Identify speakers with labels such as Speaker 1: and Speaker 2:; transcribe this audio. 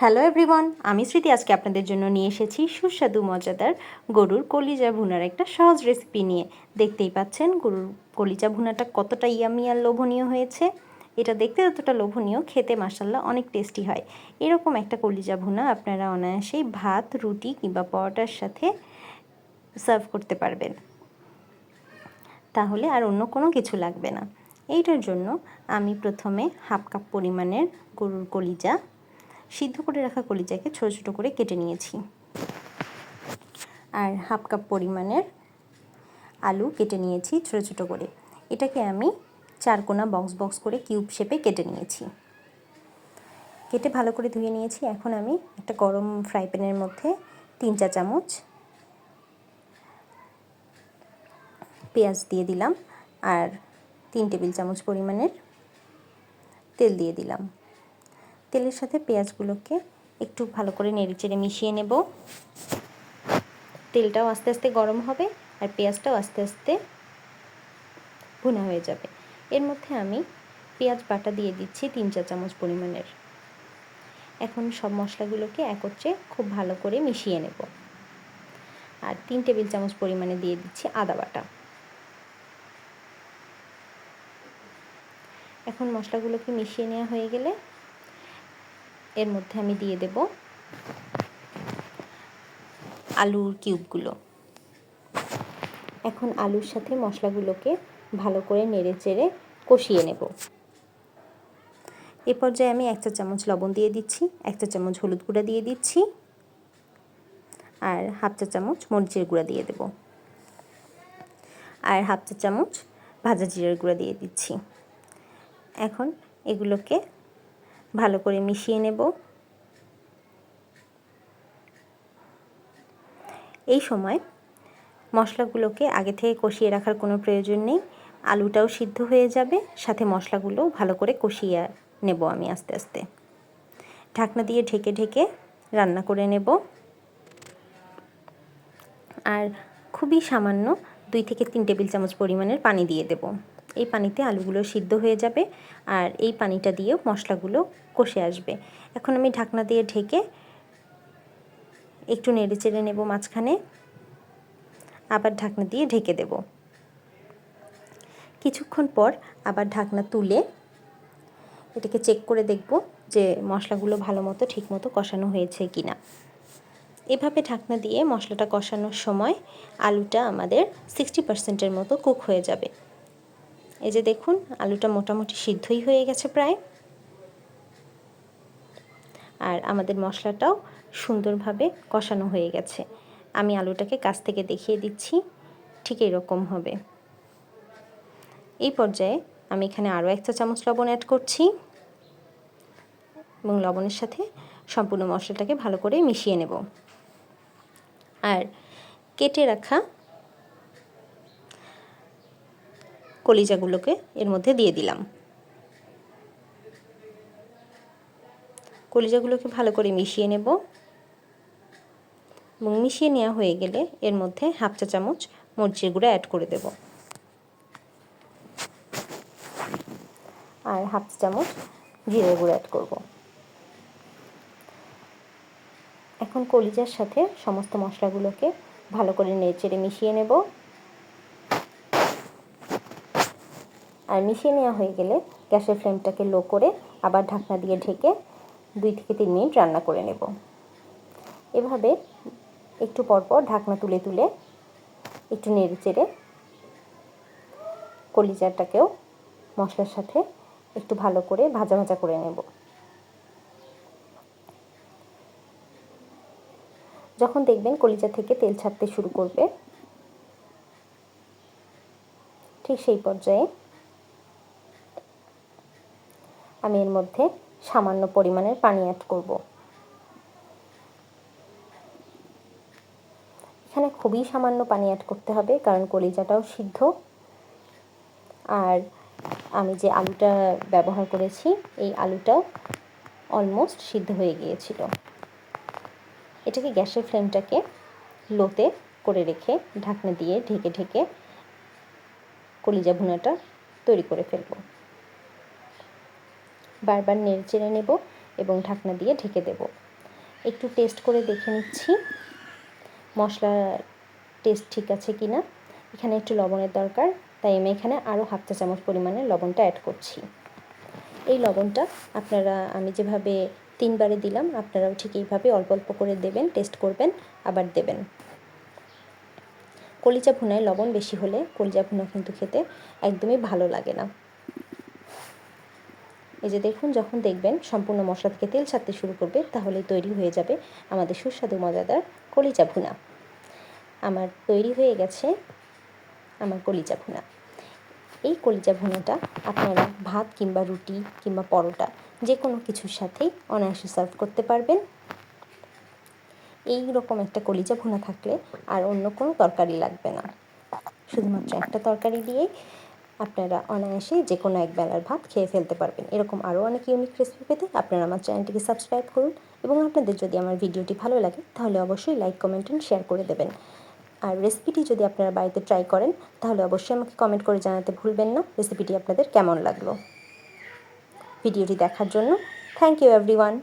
Speaker 1: Hello everyone আমি স্মৃতি। আজকে আপনাদের জন্য নিয়ে এসেছি সুস্বাদু, মজাদার গরুর কলিজা ভুনার একটা সহজ রেসিপি নিয়ে। দেখতেই পাচ্ছেন গরুর কলিজা ভুনাটা কতটা ইয়ামি আর লোভনীয় হয়েছে। এটা দেখতে যতটা লোভনীয়, খেতে মাসাল্লাহ অনেক টেস্টি হয়। এরকম একটা কলিজা ভুনা আপনারা অনায়াসেই ভাত, রুটি কিংবা পরোটার সাথে সার্ভ করতে পারবেন। তাহলে আর অন্য কোনো কিছু লাগবে না। এইটার জন্য আমি প্রথমে হাফ কাপ পরিমাণের গরুর কলিজা সিদ্ধ করে রাখা কলিজাকে ছোটো ছোটো করে কেটে নিয়েছি। আর হাফ কাপ পরিমাণের আলু কেটে নিয়েছি ছোটো ছোটো করে। এটাকে আমি চার কোনা বক্স বক্স করে কিউব শেপে কেটে নিয়েছি। কেটে ভালো করে ধুয়ে নিয়েছি। এখন আমি একটা গরম ফ্রাই প্যানের মধ্যে তিন চা চামচ পেঁয়াজ দিয়ে দিলাম আর তিন টেবিল চামচ পরিমাণের তেল দিয়ে দিলাম। তেলের সাথে পেঁয়াজগুলোকে একটু ভালো করে নেড়ে চেড়ে মিশিয়ে নেব। তেলটাও আস্তে আস্তে গরম হবে আর পেঁয়াজটাও আস্তে আস্তে ভুনা হয়ে যাবে। এর মধ্যে আমি পেঁয়াজ বাটা দিয়ে দিচ্ছি তিন চা চামচ পরিমাণের। এখন সব মশলাগুলোকে একত্রে খুব ভালো করে মিশিয়ে নেব। আর তিন টেবিল চামচ পরিমাণে দিয়ে দিচ্ছি আদা বাটা। এখন মশলাগুলোকে মিশিয়ে নেওয়া হয়ে গেলে এর মধ্যে আমি দিয়ে দেব আলুর কিউবগুলো। এখন আলুর সাথে মশলাগুলোকে ভালো করে নেড়ে চেড়ে কষিয়ে নেব। এ পর্যায়ে আমি এক চা চামচ লবণ দিয়ে দিচ্ছি এক চা চামচ হলুদ গুঁড়া দিয়ে দিচ্ছি, আর হাফ চা চামচ মরিচের গুঁড়া দিয়ে দেব। আর হাফ চা চামচ ভাজা জিরার গুঁড়া দিয়ে দিচ্ছি। এখন এগুলোকে ভালো করে মিশিয়ে নেব। এই সময় মশলাগুলোকে আগে থেকে কষিয়ে রাখার কোনো প্রয়োজন নেই। আলুটাও সিদ্ধ হয়ে যাবে, সাথে মশলাগুলোও ভালো করে কষিয়ে নেব আমি আস্তে আস্তে। ঢাকনা দিয়ে ঢেকে ঢেকে রান্না করে নেব। আর খুবই সামান্য দুই থেকে তিন টেবিল চামচ পরিমাণের পানি দিয়ে দেব। এই পানিতে আলুগুলো সিদ্ধ হয়ে যাবে আর এই পানিটা দিয়েও মশলাগুলো কষে আসবে। এখন আমি ঢাকনা দিয়ে ঢেকে একটু নেড়ে চেড়ে নেব মাঝখানে। আবার ঢাকনা দিয়ে ঢেকে দেব। কিছুক্ষণ পর আবার ঢাকনা তুলে এটাকে চেক করে দেখব যে মশলাগুলো ভালো মতো, ঠিক মতো কষানো হয়েছে কি না এভাবে ঢাকনা দিয়ে মশলাটা কষানোর সময় আলুটা আমাদের সিক্সটি পার্সেন্টের মতো কুক হয়ে যাবে। এই যে দেখুন, আলুটা মোটামুটি সিদ্ধই হয়ে গেছে প্রায়। আর আমাদের মশলাটাও সুন্দরভাবে কষানো হয়ে গেছে। আমি আলুটাকে কাছ থেকে দেখিয়ে দিচ্ছি, ঠিক এরকম হবে। এই পর্যায়ে আমি এখানে আরও এক চা চামচ লবণ অ্যাড করছি এবং লবণের সাথে সম্পূর্ণ মশলাটাকে ভালো করে মিশিয়ে নেব। আর কেটে রাখা কলিজাগুলোকে এর মধ্যে দিয়ে দিলাম। কলিজাগুলোকে ভালো করে মিশিয়ে নেব। এবং মিশিয়ে নেওয়া হয়ে গেলে এর মধ্যে হাফ চা চামচ মরিচের গুঁড়া অ্যাড করে দেব। আর হাফ চা চামচ জিরের গুঁড়ো অ্যাড করব। এখন কলিজার সাথে সমস্ত মশলাগুলোকে ভালো করে নেড়ে মিশিয়ে নেব। আর মিশিয়ে নেওয়া হয়ে গেলে গ্যাসের ফ্লেমটাকে লো করে আবার ঢাকনা দিয়ে ঢেকে দুই থেকে তিন মিনিট রান্না করে নেব। এভাবে একটু পরপর ঢাকনা তুলে তুলে একটু নেড়ে চেড়ে কলিজাটাকেও মশলার সাথে একটু ভালো করে ভাজা ভাজা করে নেব। যখন দেখবেন কলিজা থেকে তেল ছাড়তে শুরু করবে, ঠিক সেই পর্যায়ে আমি এর মধ্যে সামান্য পরিমাণের পানি অ্যাড করব। এখানে খুবই সামান্য পানি অ্যাড করতে হবে, কারণ কলিজাটাও সিদ্ধ। আর আমি যে আলুটা ব্যবহার করেছি, এই আলুটাও অলমোস্ট সিদ্ধ হয়ে গিয়েছিল। এটাকে গ্যাসের ফ্লেমটাকে লোতে করে রেখে ঢাকনা দিয়ে ঢেকে ঢেকে কলিজা ভুনাটা তৈরি করে ফেলব। বারবার নেড়ে চেড়ে নেব এবং ঢাকনা দিয়ে ঢেকে দেব। একটু টেস্ট করে দেখে নিচ্ছি, মশলা টেস্ট ঠিক আছে কি না এখানে একটু লবণের দরকার, তাই আমি এখানে আরও হাফ চা চামচ পরিমাণে লবণটা অ্যাড করছি। এই লবণটা আপনারা, আমি যেভাবে তিনবারে দিলাম, আপনারাও ঠিক এইভাবে অল্প অল্প করে দেবেন, টেস্ট করবেন, আবার দেবেন। কলিজা ভুনায় লবণ বেশি হলে কলিজা ভুনা কিন্তু খেতে একদমই ভালো লাগে না। এই যে দেখুন, যখন দেখবেন সম্পূর্ণ মশলা থেকে তেল ছাড়তে শুরু করবে তাহলে তৈরি হয়ে যাবে আমাদের সুস্বাদু, মজাদার কলিজা ভুনা। আমার তৈরি হয়ে গেছে আমার কলিজা ভুনা। এই কলিজা ভুনাটা আপনারা ভাত কিংবা রুটি কিংবা পরোটা যে কোনো কিছুর সাথেই অনায়াসে সার্ভ করতে পারবেন। এই রকম একটা কলিজা ভুনা থাকলে আর অন্য কোনো তরকারি লাগবে না। শুধুমাত্র একটা তরকারি দিয়েই আপনারা অনায়াসে যে কোনো এক বেলার ভাত খেয়ে ফেলতে পারবেন। এরকম আরও অনেক ইউনিক রেসিপি পেতে আপনারা আমার চ্যানেলটিকে সাবস্ক্রাইব করুন এবং আপনাদের যদি আমার ভিডিওটি ভালো লাগে, তাহলে অবশ্যই লাইক কমেন্ট অ্যান্ড শেয়ার করে দেবেন। আর রেসিপিটি যদি আপনারা বাড়িতে ট্রাই করেন, তাহলে অবশ্যই আমাকে কমেন্ট করে জানাতে ভুলবেন না রেসিপিটি আপনাদের কেমন লাগল। ভিডিওটি দেখার জন্য থ্যাংক ইউ এভরিওয়ান